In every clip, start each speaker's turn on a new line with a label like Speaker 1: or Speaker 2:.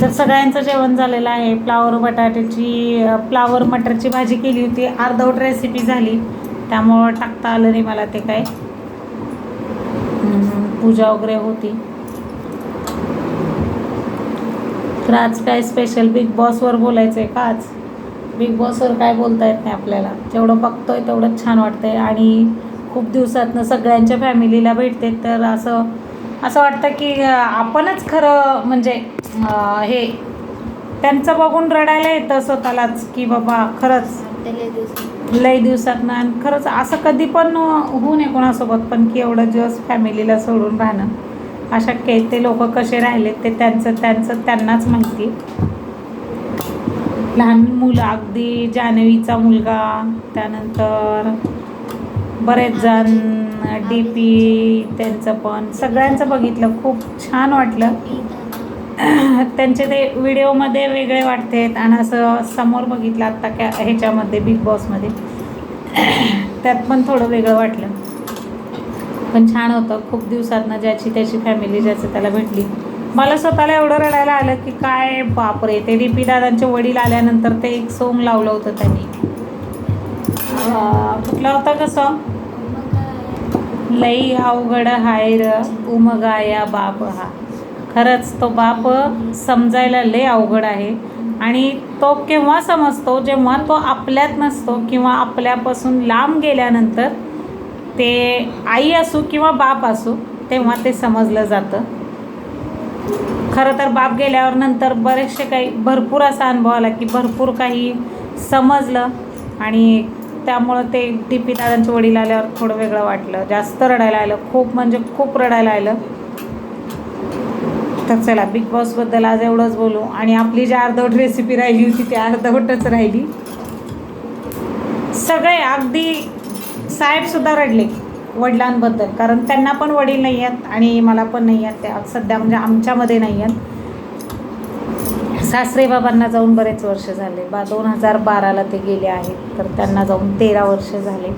Speaker 1: तर सगळ्यांचं जेवण झालेलं आहे. फ्लावर बटाट्याची फ्लावर मटरची भाजी केली होती. अर्धवट रेसिपी झाली. त्यामुळं टाकता आलं नाही मला ते काय. पूजा वगैरे होती. तर आज काय स्पेशल बिग बॉसवर बोलायचं आहे का आज? बिग बॉसवर काय बोलता येत नाही आपल्याला. जेवढं बघतोय तेवढंच छान वाटतंय. आणि खूप दिवसातनं सगळ्यांच्या फॅमिलीला भेटते. तर असं असं वाटतं की आपणच खरं म्हणजे हे त्यांचं बघून रडायला येतं स्वतःलाच की बाबा खरंच लय दिवसातनं आणि खरंच असं कधी पण होऊ नये कोणासोबत पण की एवढं दिवस फॅमिलीला सोडून राहणं. अशक्य आहे ते लोक कसे राहिले ते त्यांचं त्यांचं त्यांनाच माहिती. लहान मुलं अगदी जान्हवीचा मुलगा त्यानंतर बरेच जण डी पी त्यांचं पण सगळ्यांचं बघितलं खूप छान वाटलं. त्यांचे ते व्हिडिओमध्ये वेगळे वाटतात आणि असं समोर बघितलं आत्ता क्या ह्याच्यामध्ये बिग बॉसमध्ये त्यात पण थोडं वेगळं वाटलं. पण छान होतं. खूप दिवसातनं ज्याची त्याची फॅमिली ज्याचं त्याला भेटली. मला स्वतःला एवढं रडायला आलं की काय बापरे ते डी पी दादांचे वडील आल्यानंतर ते एक सोंग लावलं होतं त्यांनी. कुठलं होतं कसं? लई अवघड हाय र उमगाया बाप हा. खरंच तो बाप समजायला लय अवघड आहे. आणि तो केव्हा समजतो जेव्हा तो आपल्यात नसतो किंवा आपल्यापासून लांब गेल्यानंतर ते आई असू किंवा बाप असू तेव्हा ते समजलं जातं. खरं तर बाप गेल्यावर नंतर बरेचसे काही भरपूर असा अनुभव आला की भरपूर काही समजलं. आणि त्यामुळं ते टी पी दादांचे वडील आल्यावर थोडं वेगळं वाटलं. जास्त रडायला आलं. खूप म्हणजे खूप रडायला आलं. तर चला बिग बॉसबद्दल आज एवढंच बोलू. आणि आपली जी अर्धवट रेसिपी राहिली होती ती अर्धवटच राहिली. सगळे अगदी साहेबसुद्धा रडले वडिलांबद्दल. कारण त्यांना पण वडील नाही आहेत आणि मला पण नाही आहेत त्या. सध्या म्हणजे आमच्यामध्ये नाही आहेत. सासरे बाबांना जाऊन बरेच वर्ष झाले. बा दोन हजार बाराला ते गेले आहेत तर त्यांना जाऊन तेरा वर्ष झाले.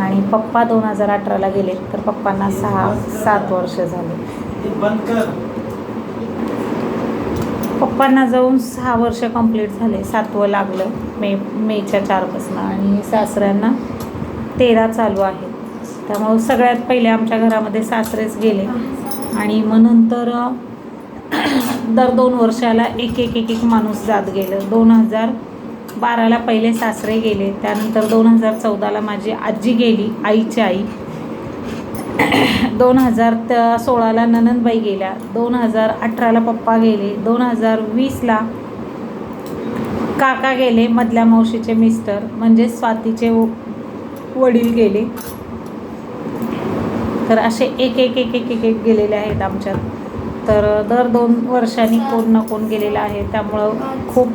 Speaker 1: आणि पप्पा दोन हजार अठराला गेले तर पप्पांना सहा सात वर्ष झाले. पप्पांना जाऊन सहा वर्ष कंप्लीट झाले. सातवं लागलं मे मेच्या चारपासनं. आणि सासऱ्यांना तेरा चालू आहे त्यामुळं सगळ्यात पहिले आमच्या घरामध्ये सासरेच गेले. आणि मग नंतर दर दोन वर्षाला एक एक एक एक माणूस जात गेलं. दोन हजार बाराला पहिले सासरे गेले. त्यानंतर दोन हजार चौदाला माझी आजी गेली आईची आई. दोन हजार त सोळाला ननंदबाई गेल्या. दोन हजार अठराला पप्पा गेले. दोन हजार वीसला काका गेले मधल्या मावशीचे मिस्टर म्हणजे स्वातीचे व- वडील गेले. तर असे एक एक एक एक एक गेलेले आहेत आमच्यात. तर दर दोन वर्षांनी कोण ना कोण गेलेलं आहे. त्यामुळं खूप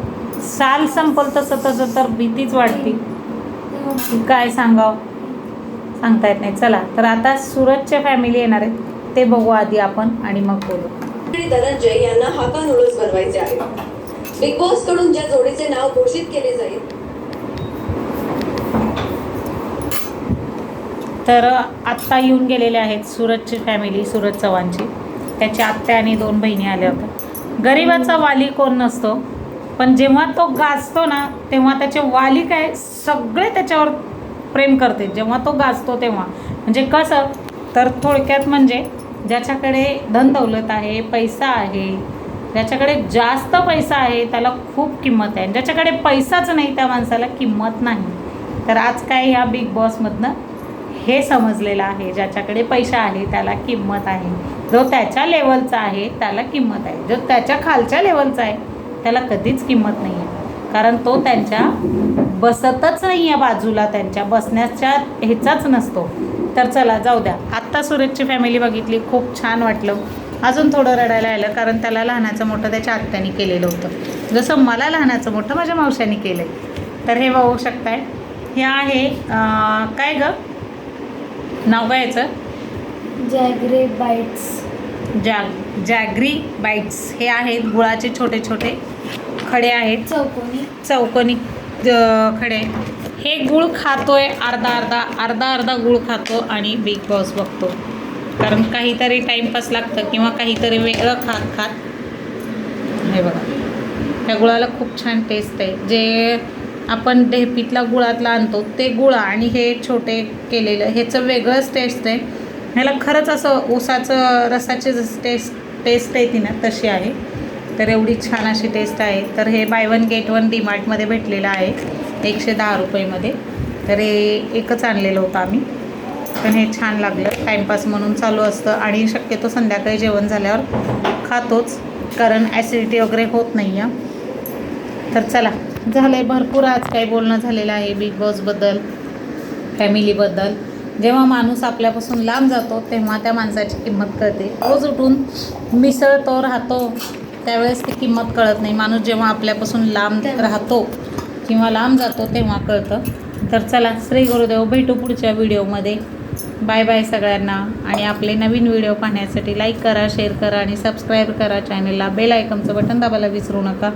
Speaker 1: साल संपल तसं तसं तर भीतीच वाटते की काय सांगावं? सांगता येत नाही. चला तर आता सुरतचे फॅमिली येणार आहेत. ते बघू आधी आपण आणि मग बोलू.
Speaker 2: धनंजय यांना हाका नूडल्स बनवायचे आहे बिग बॉसकडून ज्या जोडीचे नाव घोषित केले जाईल.
Speaker 1: तर आत्ता येऊन गेलेले आहेत सुरतची फॅमिली सुरत चव्हाणची. त्याच्या आत्या आणि दोन बहिणी आल्या होत्या. गरिबाचा वाली कोण नसतो पण जेव्हा तो गाजतो ना तेव्हा त्याचे वाली काय सगळे त्याच्यावर प्रेम करते. जेव्हा तो गाजतो तेव्हा. म्हणजे कसं तर थोडक्यात म्हणजे ज्याच्याकडे धन दौलत आहे पैसा आहे ज्याच्याकडे जास्त पैसा आहे त्याला खूप किंमत आहे. ज्याच्याकडे पैसाच नाही त्या माणसाला किंमत नाही. तर आज काय ह्या बिग बॉसमधनं हे समजलेलं आहे. ज्याच्याकडे पैसा आहे त्याला किंमत आहे. जो त्याच्या लेवलचा आहे त्याला किंमत आहे. जो त्याच्या खालच्या लेवलचा आहे त्याला कधीच किंमत नाही आहे कारण तो त्यांच्या बसतच नाही आहे बाजूला त्यांच्या बसण्याच्या ह्याचाच नसतो. तर चला जाऊ द्या. आत्ता सुरतची फॅमिली बघितली खूप छान वाटलं. अजून थोडं रडायला आलं कारण त्याला लहानाचं मोठं त्याच्या आत्याने केलेलं होतं. जसं मला लहानाचं मोठं माझ्या मावशाने केलं आहे तर हे बघू शकताय. हे आहे काय गं? नाव काय याचं?
Speaker 3: जॅग्रे बाईट्स
Speaker 1: जॅग जॅग्री बाईट्स हे आहेत गुळाचे छोटे छोटे खडे आहेत.
Speaker 3: चौकोनी.
Speaker 1: चौकोनी खडे. हे गुळ खातोय अर्धा अर्धा अर्धा अर्धा गुळ खातो आणि बिग बॉस बघतो. कारण काहीतरी टाईमपास लागतं किंवा काहीतरी वेगळं खात खात. हे बघा. त्या गुळाला खूप छान टेस्ट आहे. जे आपण ढेपीतला गुळातला आणतो ते गुळ आणि हे छोटे केलेलं ह्याचं वेगळंच टेस्ट आहे. ह्याला खरंच असं ऊसाचं रसाची जसं टेस्ट टेस्ट आहे ती ना तशी आहे. तर एवढी छान अशी टेस्ट आहे. तर हे बाय वन गेट वन डीमार्टमध्ये भेटलेलं आहे एकशे दहा रुपयेमध्ये. तर हे एकच आणलेलं होतं आम्ही. पण हे छान लागलं. टाईमपास म्हणून चालू असतं आणि शक्यतो संध्याकाळी जेवण झाल्यावर खातोच कारण ॲसिडिटी वगैरे होत नाही आहे. तर चला झालं आहे भरपूर आज काही बोलणं झालेलं आहे बिग बॉसबद्दल फॅमिलीबद्दल जेव्हा माणूस आपल्यापासून लांब जातो तेव्हा त्या माणसाची किंमत कळते. रोज उठून मिसळतो राहतो त्यावेळेस ती किंमत कळत नाही. माणूस जेव्हा आपल्यापासून लांब राहतो किंवा लांब जातो तेव्हा कळतं. तर चला श्री गुरुदेव भेटू पुढच्या व्हिडिओमध्ये. बाय बाय सगळ्यांना. आणि आपले नवीन व्हिडिओ पाहण्यासाठी लाईक करा शेअर करा आणि सबस्क्राईब करा चॅनलला. बेल आयकमचं बटन दाबायला विसरू नका.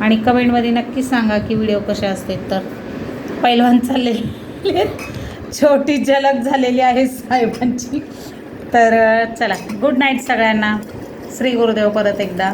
Speaker 1: आणि कमेंटमध्ये नक्कीच सांगा की व्हिडिओ कसे असतील तर. पैलवान चालले छोटी झलक झालेली आहे साहेबांची. तर चला गुड नाईट सगळ्यांना. श्री गुरुदेव परत एकदा.